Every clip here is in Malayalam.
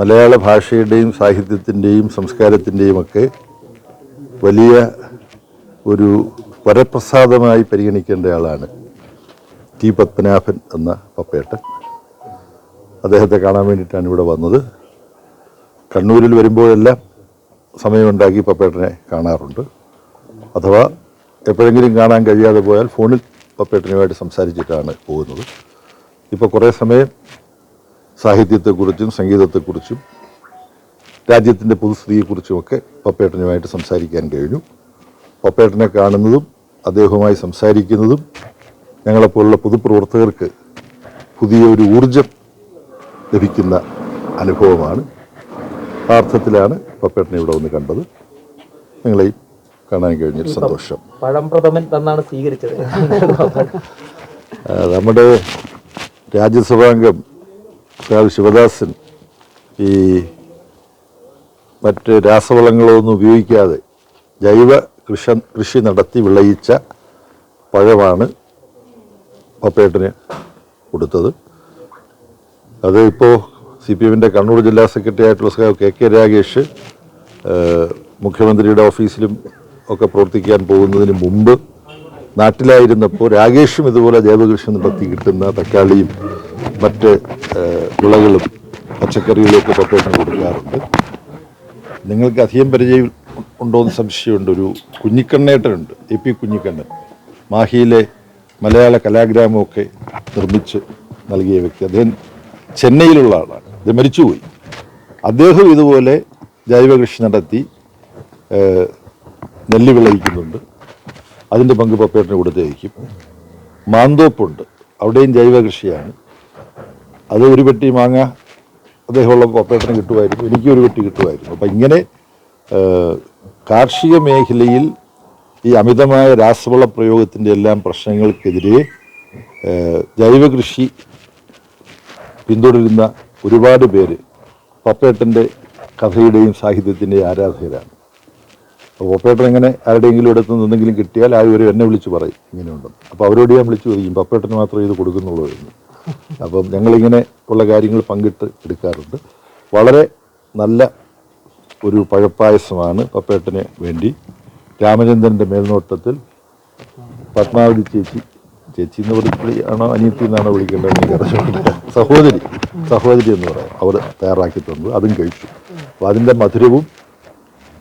മലയാള ഭാഷയുടെയും സാഹിത്യത്തിന്റെയും സംസ്കാരത്തിന്റെയും ഒക്കെ വലിയ ഒരു വരപ്രസാദമായി പരിഗണിക്കേണ്ട ആളാണ് ടി പത്മനാഭൻ എന്ന പപ്പേട്ടൻ. അദ്ദേഹത്തെ കാണാൻ വേണ്ടിയിട്ടാണ് ഇവിടെ വന്നത്. കണ്ണൂരിൽ വരുമ്പോഴെല്ലാം സമയമുണ്ടാക്കി പപ്പേട്ടനെ കാണാറുണ്ട്. അഥവാ എപ്പോഴെങ്കിലും കാണാൻ കഴിയാതെ പോയാൽ ഫോണിൽ പപ്പേട്ടനുമായിട്ട് സംസാരിച്ചിട്ടാണ് പോകുന്നത്. ഇപ്പോൾ കുറേ സമയം സാഹിത്യത്തെക്കുറിച്ചും സംഗീതത്തെക്കുറിച്ചും രാജ്യത്തിന്റെ പൊതുസ്ഥിതിയെക്കുറിച്ചുമൊക്കെ പപ്പേട്ടനുമായിട്ട് സംസാരിക്കാൻ കഴിഞ്ഞു. പപ്പേട്ടനെ കാണുന്നതും അദ്ദേഹവുമായി സംസാരിക്കുന്നതും ഞങ്ങളെപ്പോലുള്ള പൊതുപ്രവർത്തകർക്ക് പുതിയൊരു ഊർജം ലഭിക്കുന്ന അനുഭവമാണ്. ആ അർത്ഥത്തിലാണ് പപ്പേട്ടനെ ഇവിടെ വന്ന് കണ്ടത്. നിങ്ങളെയും കാണാൻ കഴിഞ്ഞൊരു സന്തോഷം. സ്വീകരിച്ചത്. നമ്മുടെ രാജ്യസഭാംഗം ശിവദാസൻ ഈ മറ്റ് രാസവളങ്ങളൊന്നും ഉപയോഗിക്കാതെ ജൈവ കൃഷ കൃഷി നടത്തി വിളയിച്ച പഴമാണ് പപ്പേട്ടന് കൊടുത്തത്. അത് ഇപ്പോൾ സി പി എമ്മിന്റെ കണ്ണൂർ ജില്ലാ സെക്രട്ടറി ആയിട്ടുള്ള കെ കെ രാഗേഷ് മുഖ്യമന്ത്രിയുടെ ഓഫീസിലും ഒക്കെ പ്രവർത്തിക്കാൻ പോകുന്നതിന് മുമ്പ് നാട്ടിലായിരുന്നപ്പോൾ രാകേഷും ഇതുപോലെ ദേവകൃഷ്ണൻ നടത്തി കിട്ടുന്ന തക്കാളിയും മറ്റ് വിളകളും പച്ചക്കറികളൊക്കെ ഒക്കെ കൊടുക്കാറുണ്ട്. നിങ്ങൾക്ക് അധികം പരിചയം ഉണ്ടോ എന്ന് സംശയമുണ്ട്. ഒരു കുഞ്ഞിക്കണ്ണേട്ടനുണ്ട് എ പി കുഞ്ഞിക്കണ്ണൻ. മാഹിയിലെ മലയാള കലാഗ്രാമമൊക്കെ നിർമ്മിച്ച് നൽകിയ വ്യക്തി. അദ്ദേഹം ചെന്നൈയിലുള്ള ആളാണ്. അദ്ദേഹം മരിച്ചുപോയി. അദ്ദേഹം ഇതുപോലെ ജൈവകൃഷി നടത്തി നെല്ല് വിളയിക്കുന്നുണ്ട്. അതിന്റെ പങ്ക് പപ്പേട്ടിന് കൊടുത്തേക്കും. മാന്തോപ്പുണ്ട്. അവിടെയും ജൈവ കൃഷിയാണ്. അത് ഒരു പെട്ടി മാങ്ങ അദ്ദേഹമുള്ള പപ്പേട്ടന് കിട്ടുമായിരുന്നു. എനിക്കും ഒരു പെട്ടി കിട്ടുമായിരുന്നു. അപ്പം ഇങ്ങനെ കാർഷിക മേഖലയിൽ ഈ അമിതമായ രാസവള പ്രയോഗത്തിന്റെ എല്ലാം പ്രശ്നങ്ങൾക്കെതിരെ ജൈവ കൃഷി പിന്തുടരുന്ന ഒരുപാട് പേര് പപ്പേട്ടന്റെ കഥയുടെയും സാഹിത്യത്തിന്റെയും ആരാധകരാണ്. പപ്പേട്ടൻ ഇങ്ങനെ ആരുടെയെങ്കിലും അടുത്ത് നിന്നെങ്കിലും കിട്ടിയാൽ ആ ഒരു എന്നെ വിളിച്ച് പറയും. ഇങ്ങനെയുണ്ടെന്ന് അപ്പോൾ അവരോട് ഞാൻ വിളിച്ച് ചോദിക്കും പപ്പേട്ടന് മാത്രമേ ഇത് കൊടുക്കുന്നുള്ളൂ എന്ന്. അപ്പം ഞങ്ങളിങ്ങനെ ഉള്ള കാര്യങ്ങൾ പങ്കിട്ട് എടുക്കാറുണ്ട്. വളരെ നല്ല ഒരു പഴപ്പായസമാണ് പപ്പേട്ടന് വേണ്ടി. രാമചന്ദ്രന്റെ മേൽനോട്ടത്തിൽ പത്മാവതി ചേച്ചി ചേച്ചി എന്ന് വിളി ആണോ അനിയത്തി എന്നാണോ വിളിക്കേണ്ടത് എനിക്ക്. സഹോദരി സഹോദരി എന്ന് പറയാം. അവർ തയ്യാറാക്കി തന്നു അതും കഴിച്ചു. അപ്പോൾ അതിന്റെ മധുരവും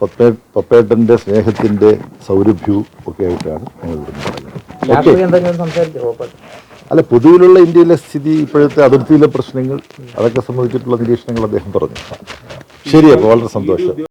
പപ്പേ പപ്പേട്ടന്റെ സ്നേഹത്തിന്റെ സൗരഭ്യവും ഒക്കെ ആയിട്ടാണ് ഞങ്ങൾ ഇവിടുന്ന് പറയുന്നത് ഓക്കെ അല്ല പൊതുവിലുള്ള ഇന്ത്യയിലെ സ്ഥിതി ഇപ്പോഴത്തെ അതിർത്തിയിലെ പ്രശ്നങ്ങൾ അതൊക്കെ സംബന്ധിച്ചിട്ടുള്ള നിരീക്ഷണങ്ങൾ അദ്ദേഹം പറഞ്ഞു. ശരി അപ്പോൾ വളരെ സന്തോഷം.